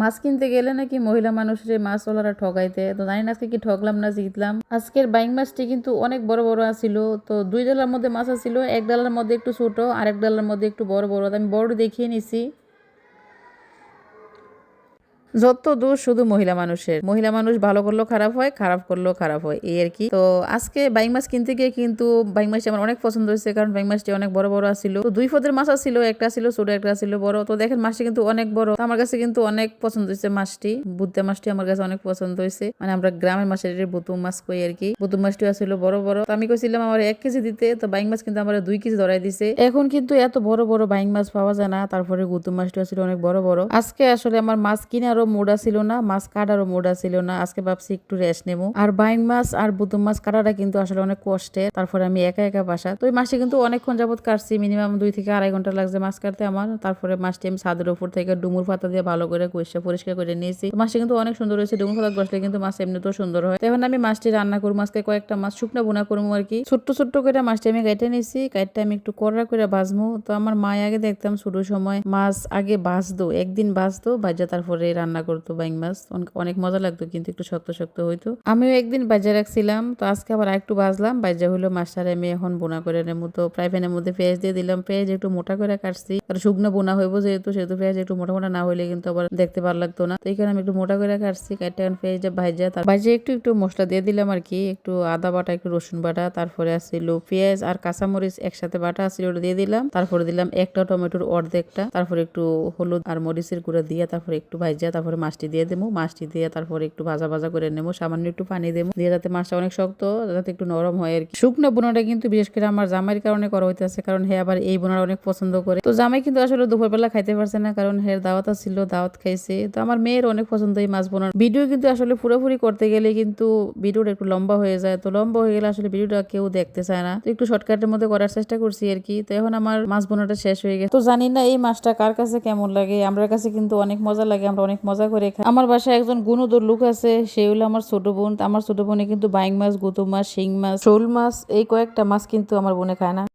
মাছ কিনতে গেলে নাকি মহিলা মানুষের মাছ ওলারা ঠকাইতে তো জানি না আজকে কি ঠকলাম না জিতলাম। আজকের বাইং মাছটি কিন্তু অনেক বড় বড় আসিল তো দুই ডালার মধ্যে মাছ আসিল এক ডালার মধ্যে একটু ছোট আর এক ডালার মধ্যে একটু বড় বড়। আমি বড় দেখিয়ে নিছি। যত দূর শুধু মহিলা মানুষের। মহিলা মানুষ ভালো করলেও খারাপ হয়, খারাপ করলেও খারাপ হয়, এই আর কি। তো আজকে বাইং মাছ কিনতে গিয়ে কিন্তু বাইং মাছটি আমার অনেক পছন্দ হয়েছে, কারণ বাইং মাছটি অনেক বড় বড় আছিল। তো দুই পদের মাছ ছিল একটা ছিল ছোট, একটা ছিল বড়। তো দেখেন মাছটি কিন্তু অনেক বড়। আমার কাছে কিন্তু অনেক পছন্দ হয়েছে মাছটি। বুদ্ধা মাছটি আমার কাছে অনেক পছন্দ হয়েছে। মানে আমরা গ্রামের মাছের বুতুম মাছ কই আর কি। বুতুম মাছটি আসলে বড় বড়। তো আমি কইছিলাম আমার এক কেজি দিতে। তো বাইং মাছ কিন্তু আমার দুই কেজি ধরাই দিছে। এখন কিন্তু এত বড় বড় বাইং মাছ পাওয়া যায় না। তারপরে গুতুম মাছটি আসলে অনেক বড় বড়। আজকে আসলে আমার মাছ কিনারও মোড়া ছিল না, মাছ কাটারও মোড়া ছিল না। আজকে ভাবছি একটু রেস্ট নেব। আর বাইং মাছ আর বুতুম মাছ কাটাটা কিন্তু আসলে অনেক কষ্টে। তারপরে আমি একা একা বাসা তো ওই মাসে কিন্তু অনেকক্ষণ যাবত কাটছি। মিনিমাম দুই থেকে আড়াই ঘণ্টা লাগছে মাছ কাটতে আমার। তারপরে মাছটি আমি ছাদের উপর থেকে ডুমুর পাতা দিয়ে ভালো করে কষে পরিষ্কার করে নিয়েছি। মাছটি কিন্তু অনেক সুন্দর হয়েছে। ডুমুর পাতা বসলে কিন্তু মাছ এমনিতেও সুন্দর হয়। এখন আমি মাছটি রান্না করব। আজকে কয়েকটা মাছ শুকনো বোনা করব আর কি। ছোট্ট ছোট্ট করে মাছটি আমি কেটে নিয়েছি। কাইটটা আমি একটু কড়া করে ভাজবো। তো আমার মায় আগে দেখতাম ছোট সময় মাছ আগে ভাজতো, একদিন ভাজতো, ভাজা তারপরে রান্না করতো বাইং মাছ অনেক- মজা লাগতো কিন্তু একটু শক্ত শক্ত হইতো। আমিও একদিন বাজা রাখছিলাম, তো আজকে আবার একটু ভাজলাম বাজা হলো মাছটারে আমি এখন বোনা করে নেব। তো ফ্রাই প্যানের মধ্যে পেঁয়াজ দিয়ে দিলাম। পেঁয়াজ একটু মোটা করে কাটছি। আর শুকনো বোনা হইব যেহেতু, সেহেতু পেঁয়াজ একটু মোটা মোটা না হইলে কিন্তু আবার দেখতে ভালো লাগতো না। তো কারণে আমি একটু মোটা করে কাটছি কাটতে এখন পেঁয়াজটা ভাজা তার ভাজে একটু একটু মশলা দিয়ে দিলাম আর কি। একটু আদা বাটা, একটু রসুন বাটা, তারপরে আসছিল পেঁয়াজ আর কাঁচামরিচ একসাথে বাটা আসছিল ওটা দিয়ে দিলাম। তারপরে দিলাম একটা টমেটোর অর্ধেকটা। তারপরে একটু হলুদ আর মরিচের গুঁড়া দিয়ে তারপরে একটু ভাজা তারপরে মাছটি দিয়ে দেবো। মাছটি দিয়ে তারপরে একটু ভাজা ভাজা করে নেব। সামান্য একটু পানি দেবো। দিয়ে যাতে মাছটা অনেক শক্ত, যাতে একটু নরম হয় আর কি। শুকনো বোনাটা কিন্তু বিশেষ করে আমার জামাইয়ের কারণে করা হইতেছে, কারণ হে আবার এই বোনাটা অনেক পছন্দ করে। তো জামাই কিন্তু আসলে দুপুরবেলা খাইতে পারছে না, কারণ হের দাওয়াত ছিল দাওয়াত খাইছে। তো আমার মেয়ের অনেক পছন্দ এই মাছ বোনার। ভিডিও কিন্তু আসলে পুরোপুরি করতে গেলে কিন্তু ভিডিওটা একটু লম্বা হয়ে যায়। তো লম্বা হয়ে গেলে আসলে ভিডিওটা কেউ দেখতে চায় না। তো একটু শর্টকাটের মধ্যে করার চেষ্টা করছি আর কি। তো এখন আমার মাছ বোনাটা শেষ হয়ে গেছে। তো জানি না এই মাছটা কার কাছে কেমন লাগে। আমার কাছে কিন্তু অনেক মজা লাগে, আমরা অনেক মজা করে খাই। আমার বাসায় একজন গুণদর লোক আছে, সে হলো আমার ছোট বোন। আমার ছোট বোনে কিন্তু বাইং মাছ, গুতো মাছ, শিং মাছ, শোল মাছ, এই কয়েকটা মাছ কিন্তু আমার বোনে খায় না।